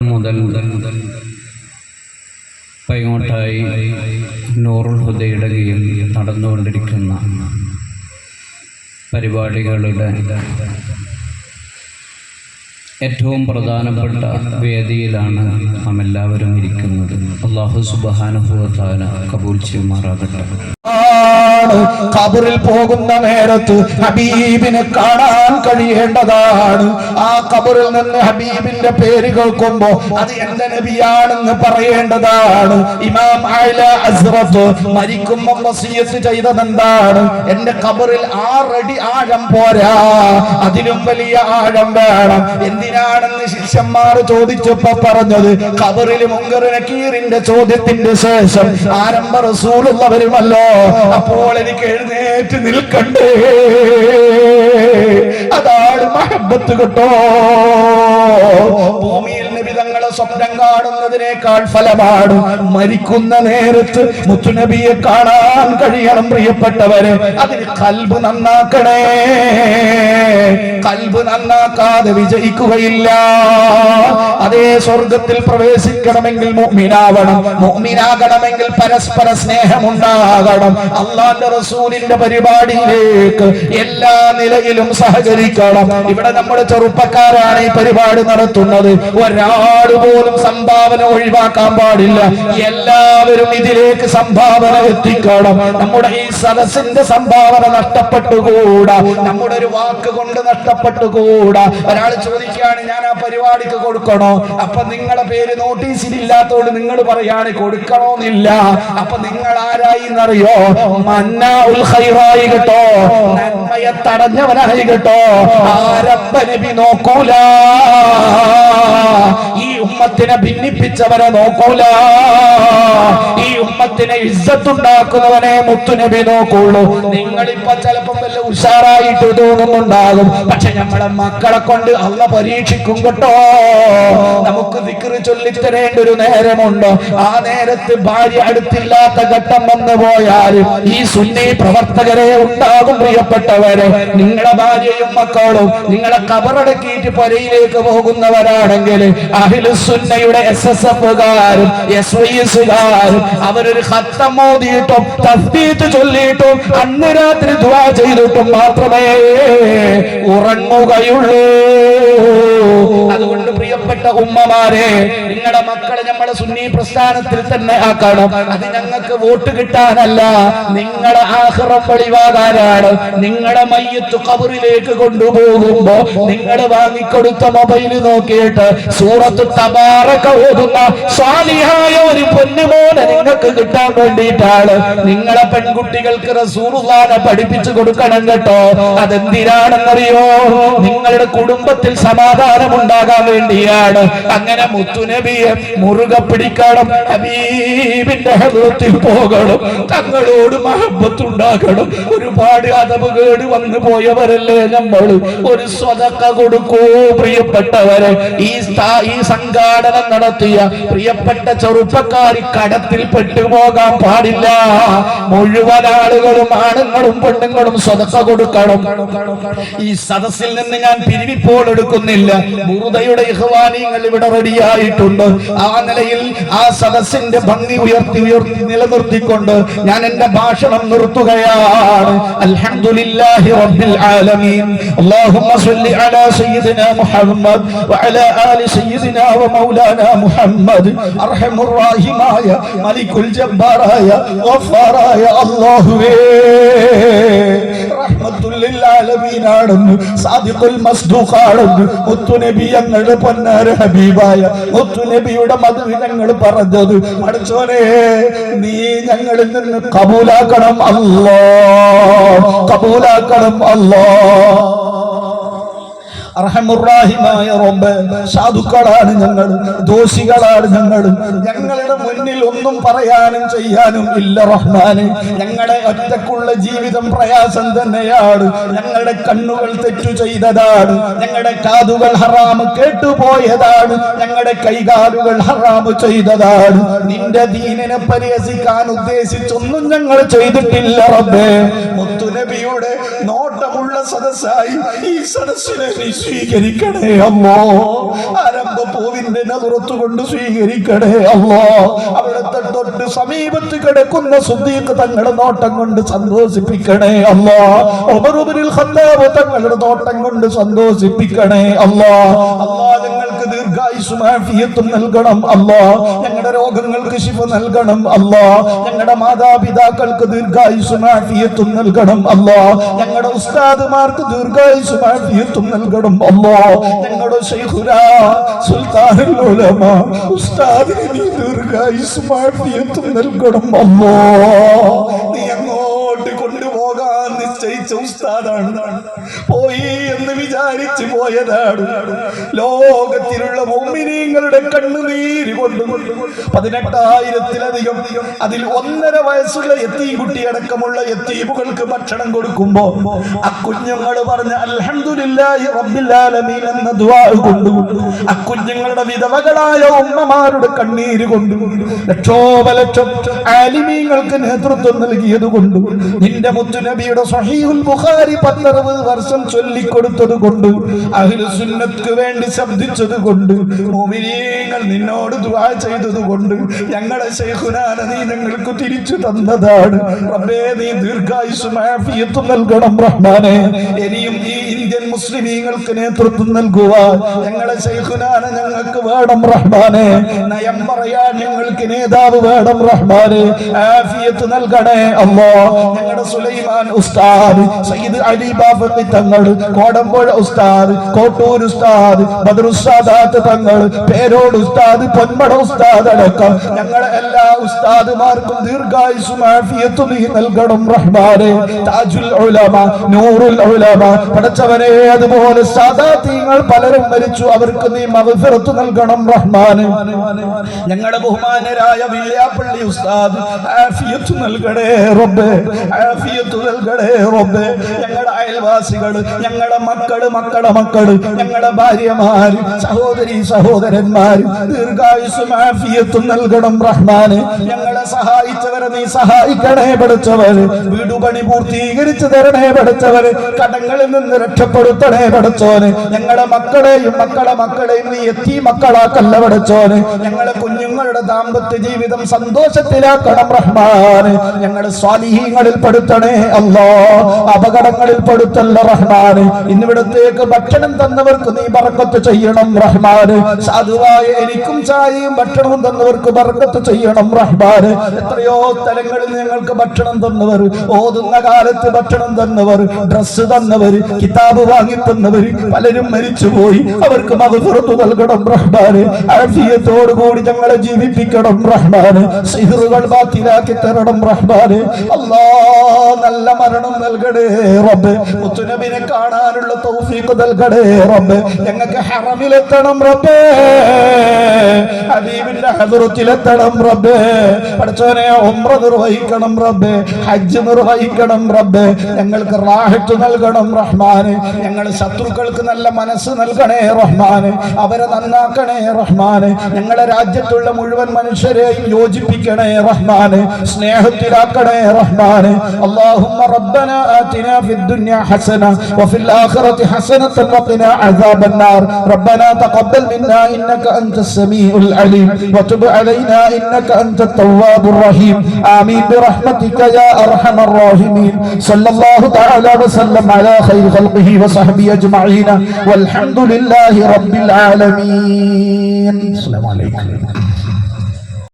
മുതൽ പൈങ്ങോട്ടായി നൂറുൽ ഹുദയുടെ കീഴിൽ നടന്നുകൊണ്ടിരിക്കുന്ന പരിപാടികളുടെ ഏറ്റവും പ്രധാനപ്പെട്ട വേദിയിലാണ് നാം എല്ലാവരും ഇരിക്കുന്നത് അള്ളാഹു സുബാനുഭവത്താല കബൂൽ ചെയ്യുമാറാകട്ടെ. ിൽ പോകുന്ന നേരത്ത് ഹബീബിനെ കാണാൻ കഴിയേണ്ടതാണ്. ആ കബറിൽ നിന്ന് ഹബീബിന്റെ പേര് കേൾക്കുമ്പോ അത് എന്റെ നബിയാണെന്ന് പറയേണ്ടതാണ്. ഇമാം ആയില അസ്റത്ത് മരിക്കുമ്പോൾ വസിയത്ത് ചെയ്തതെന്താണ്? എന്റെ കബറിൽ ആറടി ആഴം പോരാ. അതിലും വലിയ ആഴം വേണം. എന്തിനാണെന്ന് ശിഷ്യന്മാർ ചോദിച്ചപ്പോ പറഞ്ഞത് കബറിൽ മുങ്കർ ചോദ്യത്തിന്റെ ശേഷം ആരംഭ റസൂലുള്ളവരുമല്ലോ അപ്പോൾ എനിക്ക് എഴുന്നേറ്റ് നിൽക്കണ്ടേ. അതാണ് മഹബത്ത് കിട്ടോ. ഭൂമിയിൽ തങ്ങളെ സ്വപ്നം കാണുന്നതിനേക്കാൾ ഫലമാണ് മരിക്കുന്ന നേരത്ത് മുത്തുനബിയെ കാണാൻ കഴിയണം പ്രിയപ്പെട്ടവരെ. അതിന് കൽബ് നന്നാക്കണേ. കൽബ് നന്നാക്കാതെ വിജയിക്കുകയില്ല. അതേ സ്വർഗത്തിൽ പ്രവേശിക്കണമെങ്കിൽ മോമിനാവണം മോമിനാകണമെങ്കിൽ പരസ്പര സ്നേഹമുണ്ടാകണം. അള്ളാന്റെ റസൂലിന്റെ പരിപാടിയിലേക്ക് എല്ലാ നിലയിലും സഹകരിക്കണം. ഇവിടെ നമ്മുടെ ചെറുപ്പക്കാരാണ് ഈ പരിപാടി നടത്തുന്നത്. ഒരാൾ പോലും സംഭാവന ഒഴിവാക്കാൻ പാടില്ല. എല്ലാവരും ഇതിലേക്ക് സംഭാവന എത്തിക്കണം. നമ്മുടെ ഈ സദസ്സിന്റെ സംഭാവന നഷ്ടപ്പെട്ടുകൂടാ. നമ്മുടെ ഒരു വാക്ക് കൊണ്ട് നഷ്ടപ്പെട്ടുകൂടാ. ഒരാൾ ചോദിക്കുകയാണ് ഞാൻ ആ പരിപാടിക്ക് കൊടുക്കണോ? അപ്പൊ നിങ്ങളെ പേര് നോട്ടീസിൽ ഇല്ലാത്തോണ്ട് നിങ്ങൾ പറയാണ് കൊടുക്കണോന്നില്ല. അപ്പൊ നിങ്ങൾ ആരായി എന്നറിയോ മന്ന ഉൽ ഖൈറായി കേട്ടോ. നന്മയെ തടഞ്ഞവനായി കേട്ടോ. ആരപ്പനബി നോക്കൂല. ഈ ഉമ്മത്തിനെ ഭിന്നിപ്പിച്ചവരെ നോക്കൂല. ഈ ഉമ്മത്തിനെ ഇസ്സത്തുണ്ടാക്കുന്നവനെ മുത്തുനബി നോക്കുള്ളൂ. നിങ്ങളിപ്പോ ചിലപ്പം വല്ല ഉഷാറായിട്ട് തോന്നുന്നുണ്ടാകും. പക്ഷെ നമ്മളെ മക്കളെ കൊണ്ട് അള്ള പരീക്ഷിക്കും കേട്ടോ. നമുക്ക് ദിക്റ് ചൊല്ലിത്തരേണ്ട ഒരു നേരമുണ്ട്. ആ നേരത്ത് ഭാര്യ അടുത്തില്ലാത്ത ഘട്ടം വന്നു പോയാൽ ഈ സുന്നി പ്രവർത്തകരെ ഉണ്ടാകും പ്രിയപ്പെട്ടവരെ. നിങ്ങളെ ഭാര്യയും മക്കളും നിങ്ങളെ കബറടക്കിയിട്ട് പരയിലേക്ക് പോകുന്നവരാണെങ്കിൽ അഹിലു സുന്നയുടെ എസ് എസ് എഫുകാരും എസ് വൈ എസുകാരും അവരൊരു ഹത്തം തസ്ബീഹ് ചൊല്ലിയിട്ടും അന്ന് രാത്രി ദുആ ചെയ്തിട്ടും മാത്രമേ ഉറങ്ങുകയുള്ളൂ. അതുകൊണ്ട് പ്രിയപ്പെട്ട ഉമ്മമാരെ നിങ്ങളുടെ മക്കളെ നമ്മളെ സുന്നി പ്രസ്ഥാനത്തിൽ തന്നെ ആക്കണം. അത് ഞങ്ങൾക്ക് വോട്ട് കിട്ടാനല്ല. നിങ്ങളെ ആഹ്റം വെളിവാകാനാണ്. നിങ്ങളുടെ മയ്യത്ത് കബറിലേക്ക് കൊണ്ടുപോകുമ്പോ നിങ്ങൾ വാങ്ങിക്കൊടുത്ത മൊബൈൽ നോക്കിയിട്ട് സൂറത്ത് തബാറക്ക ഓതുന്ന സ്വാലിഹായ ഒരു പൊന്നുമോനെ നിങ്ങൾക്ക് കിട്ടാൻ വേണ്ടിയിട്ടാണ്. നിങ്ങളെ പെൺകുട്ടികൾക്ക് റസൂറുല്ലാനെ പഠിപ്പിച്ചു കൊടുക്കണം കേട്ടോ. അതെന്തിനാണെന്നറിയോ? നിങ്ങളുടെ കുടുംബത്തിൽ സമാധാനം ഉണ്ടാകാൻ വേണ്ടിയാണ്. അങ്ങനെ മുത്തുനബിയെ മുറുകെ പിടിക്കണം. ഹബീബിന്റെ ഹൃദയത്തിൽ പോകണം. തങ്ങളോട് മഹബത്തുണ്ടാകണം. ഒരുപാട് അതവ് കേട് വന്നു പോയവരല്ലേ നമ്മൾ ഒരു സ്വതക്ക കൊടുക്കൂ പ്രിയപ്പെട്ടവരെ. ഈ ഈ സംഘാടനം നടത്തിയ പ്രിയപ്പെട്ട ചെറുപ്പക്കാരി കടത്തിൽ പെട്ടുപോകാൻ പാടില്ല. മുഴുവൻ ആളുകളും ആണുങ്ങളും പെണ്ണുങ്ങളും സ്വതക്ക കൊടുക്കണം. ഈ സദസ്സിൽ നിന്ന് ഞാൻ പിരിവിപ്പോൾ എടുക്കുന്നില്ല. ബുറുദയുടെ ഇഹ്വാനിങ്ങൾ ഇവിടെ റെഡിയായിട്ടുണ്ട്. ആ നിലയിൽ ആ സദസ്സിന്റെ ഭംഗി ഉയർത്തി ഉയർത്തി നിലനിർത്തിക്കൊണ്ട് ഞാൻ എന്റെ ഭാഷണം നിർത്തുകയാണ്. അൽഹംദുലില്ലാഹി റബ്ബിൽ ആലമീൻ. അല്ലാഹുമ്മ സല്ലി അലാ സയ്യിദിനാ മുഹമ്മദ് വഅലാ ആലി സയ്യിദിനാ വ മൗലാന മുഹമ്മദ്. അർഹമുർ റഹീമായ മലികുൽ ജബ്ബാറായ ഗഫ്ഫാറായ അല്ലാഹുവേ ആലമീനാണെന്ന് സാദിഖുൽ മസ്ദൂഖാണെന്ന് മുത്തുനബി ഞങ്ങൾ പൊന്നാര ഹബീബായ. മുത്തുനബിയുടെ മധുവിനങ്ങൾ പറഞ്ഞത് മടച്ചോനെ നീ ഞങ്ങളിൽ നിന്ന് കബൂലാക്കണം അല്ലോ കബൂലാക്കണം അല്ലോ അർഹമുറാഹിമായ റൊമ്പ സാധുക്കളാണ് ഞങ്ങൾ ദോഷികളാണ് ഞങ്ങൾ. ഞങ്ങളുടെ മുന്നിൽ ഒന്നും പറയാനും ചെയ്യാനും ഇല്ല റഹ്മാന്. ഞങ്ങളുടെ ഒറ്റക്കുള്ള ജീവിതം പ്രയാസം തന്നെയാണ്. ഞങ്ങളുടെ കണ്ണുകൾ തെറ്റു ചെയ്തതാണ്. ഞങ്ങളുടെ കാതുകൾ ഹറാമ് കേട്ടുപോയതാണ്. ഞങ്ങളുടെ കൈകാലുകൾ ഹറാമ് ചെയ്തതാണ്. നിന്റെ ദീനിനെ പരിഹസിക്കാൻ ഉദ്ദേശിച്ചൊന്നും ഞങ്ങൾ ചെയ്തിട്ടില്ല റബ്ബേ. മുത്തുനബിയുടെ നോട്ടമുള്ള സദസ്സായി ഈ സദസ്സിനെ നീ സ്വീകരിക്കണേ അമ്മോ ആരംഭ പൂവിന്റെ നതുറത്ത് കൊണ്ട് സ്വീകരിക്കണേ അല്ലോ. അവിടുത്തെ തൊട്ട് സമീപത്ത് കിടക്കുന്ന സുദ്ദീഖ് തങ്ങളുടെ നോട്ടം കൊണ്ട് സന്തോഷിപ്പിക്കണേ അല്ലോ. ഒമറുബിനിൽ തങ്ങളുടെ നോട്ടം കൊണ്ട് സന്തോഷിപ്പിക്കണേ അല്ലാ. ഞങ്ങൾക്ക് ആഫിയത്തും നൽകണം അല്ലോ. ഞങ്ങളുടെ രോഗങ്ങൾക്ക് ശിഫ നൽകണം അല്ലോ. ഞങ്ങളുടെ മാതാപിതാക്കൾക്ക് ദീർഘായുസും നൽകണം അല്ലോ. ഞങ്ങളുടെ ഉസ്താദുമാർക്ക് ദീർഘായുസും നൽകണം അല്ലോ. ഞങ്ങളുടെ ഉലമ ഉസ്താദിന് നീ ദീർഘായുസും ആഫിയത്തും നൽകണം അല്ലോ. നീ നിശ്ചയിച്ച ഉസ്താദാണ്. പോയി എന്ന് വിചാരിച്ചു പോയതാണ് ലോകത്തിലുള്ള മോമിനീങ്ങളുടെ കണ്ണുനീര് കൊണ്ട് പതിനെട്ടായിരത്തിലധികം അതിൽ ഒന്നര വയസ്സുള്ള എത്തീ കുട്ടി അടക്കമുള്ള എത്തീമുകൾക്ക് ഭക്ഷണം കൊടുക്കുമ്പോ ആ കുഞ്ഞുങ്ങൾ പറഞ്ഞ അൽഹംദുലില്ലാഹി എന്ന ദുആ ആ കുഞ്ഞുങ്ങളുടെ വിധവകളായ ഉമ്മമാരുടെ കണ്ണീര് കൊണ്ട് ലക്ഷോപലക്ഷം ആലിമീങ്ങൾക്ക് നേതൃത്വം നൽകിയത് കൊണ്ട് നിന്റെ മുത്തുനബിയുടെ സഹീഹുൽ ബുഖാരി പത്തറുപത് വർഷം ചൊല്ലിക്കൊടുത്തത് കൊണ്ട് അഹ്ലുസുന്നത്ത് വേണ്ടി ശബ്ദിച്ചത് കൊണ്ട് മോമിനീങ്ങൾ നിന്നോട് ദുആ ചെയ്തത് കൊണ്ട് ഞങ്ങളെ ശൈഖുനാന നീ ഞങ്ങൾക്ക് തിരിച്ചു തന്നതാണ്. റബ്ബേ നീ ദീർഘായുസും ആഫിയത്തും നൽകണം റഹ്മാനെ. ഇനിയും ഈ മുസ്ലിമീങ്ങൾക്ക് നേതൃത്വം നൽകുവാൻ ഞങ്ങളെ ശൈഖുനാണ് ഞങ്ങൾക്ക് വേണം റഹ്മാനെ. നയം പറയാൻ ഞങ്ങൾക്ക് നേതാവ് വേണം റഹ്മാനെ. ആഫിയത്ത് നൽകണേ അമ്മോ ഞങ്ങളുടെ സുലൈമാൻ ഉസ്താദ് സയ്യിദ് അലി ബാഫത്തി തങ്ങൾ കോടമ്പുഴ ഉസ്താദ് കോട്ടൂർ ഉസ്താദ് ബദറുസാദാത്ത് തങ്ങൾ പേരോട് ഉസ്താദ് പൊന്മട ഉസ്താദ് അടക്കം ഞങ്ങളെ എല്ലാ ഉസ്താദുമാർക്കും ദീർഘായുസും ആഫിയത്തും നീ നൽകണം റഹ്മാനെ. താജുൽ ഉലമ നൂറുൽ ഉലമ പടച്ചവനെ അതുപോലെ സാദാത്യങ്ങൾ പലരും മരിച്ചു. അവർക്ക് നീ മഗ്ഫിറത്ത് നൽകണം റഹ്മാനെ. ഞങ്ങളുടെ ബഹുമാനരായ വില്യാപ്പള്ളി ഉസ്താദ് ആഫിയത്ത് നൽകണേ റബ്ബേ ആഫിയത്ത് നൽകണേ റബ്ബേ. ഞങ്ങളുടെ അയൽവാസികൾ ഞങ്ങളുടെ മക്കൾ മക്കളുടെ മക്കൾ ഞങ്ങളുടെ ഭാര്യമാര് സഹോദരി സഹോദരന്മാര് ദീർഘായുസും ആഫിയത്തും നൽകണം റഹ്മാന്. ഞങ്ങളെ സഹായിച്ചവരെ നീ സഹായിക്കണേ പഠിച്ചവര്. വീടുപണി പൂർത്തീകരിച്ചു തരണേ പഠിച്ചവര്. കടങ്ങളിൽ നിന്ന് രക്ഷപ്പെടുത്തണേ പഠിച്ചോന് ഞങ്ങളുടെ മക്കളെയും മക്കളെ മക്കളെയും നീ എത്തി മക്കളാക്കല്ല പഠിച്ചോന് ഞങ്ങളെ കുഞ്ഞുങ്ങളുടെ ദാമ്പത്യ ജീവിതം സന്തോഷത്തിലാക്കണം റഹ്മാന്. ഞങ്ങളുടെ സ്വാലിഹീങ്ങളിൽ പെടുത്തണേ അല്ലോ. അപകടങ്ങളിൽ പെടുത്തല്ല റഹ്മാന്. ഇന്നിവിടത്തേക്ക് ഭക്ഷണം തന്നവർക്ക് നീ ബർക്കത്ത് ചെയ്യണം റഹ്മാന്. സാധുവായ എനിക്കും ചായയും ഭക്ഷണവും തന്നവർക്ക് ബർക്കത്ത് ചെയ്യണം റഹ്മാന്. എത്രയോ സ്ഥലങ്ങളിൽ ഞങ്ങൾക്ക് ഭക്ഷണം തന്നവർ ഓതുന്ന കാലത്ത് ഭക്ഷണം തന്നവർ ഡ്രസ്സ് തന്നവർ കിതാബ് വാങ്ങി പലരും മരിച്ചുപോയി. അവർക്ക് മകപുറത്തു നൽകണം റഹ്മാന്. അഴഫിയത്തോടു കൂടി ഞങ്ങളെ ജീവിപ്പിക്കണം റഹ്മാന്. സിഹറുകൾ ബാത്തിലാക്കി തരണം റഹ്മാന്. അല്ലാ നല്ല മരണം നൽകണേ റബ്ബ്. മുത്തുനബിനെ കാണാനുള്ള തൗഫീഖ് നൽകണേ റബ്ബ്. ഞങ്ങൾക്ക് ഹറമിലെത്തണം റബ്ബേ. ഹബീബിന്റെ ഹദറത്തിലെത്തണം റബ്ബേ. പഠിച്ചവനെ ഉംറ നിർവഹിക്കണം റബ്ബേ. ഹജ്ജ് നിർവഹിക്കണം റബ്ബേ. ഞങ്ങൾക്ക് റാഹത്ത് നൽകണം റഹ്മാന്. ഞങ്ങൾ ശത്രുക്കൾക്ക് നല്ല മനസ്സ് നൽകണേ റഹ്മാന് അവരെ നന്നാക്കണേ റഹ്മാന് ഞങ്ങളെ രാജ്യത്തുള്ള മുഴുവൻ മനുഷ്യരെയും യോജിപ്പിക്കണേ റഹ്മാന് സ്നേഹത്തിലാക്കണേ റഹ്മാന് اللهم ربنا آتنا في الدنيا حسنة وفي الآخرة حسنة وقنا عذاب النار ربنا تقبل منا إنك أنت السميع العليم وتب علينا إنك أنت التواب الرحيم آمين برحمتك يا أرحم الراحمين صلى الله تعالى وسلم على خير خلقه وصحبه أجمعين والحمد لله رب العالمين السلام عليكم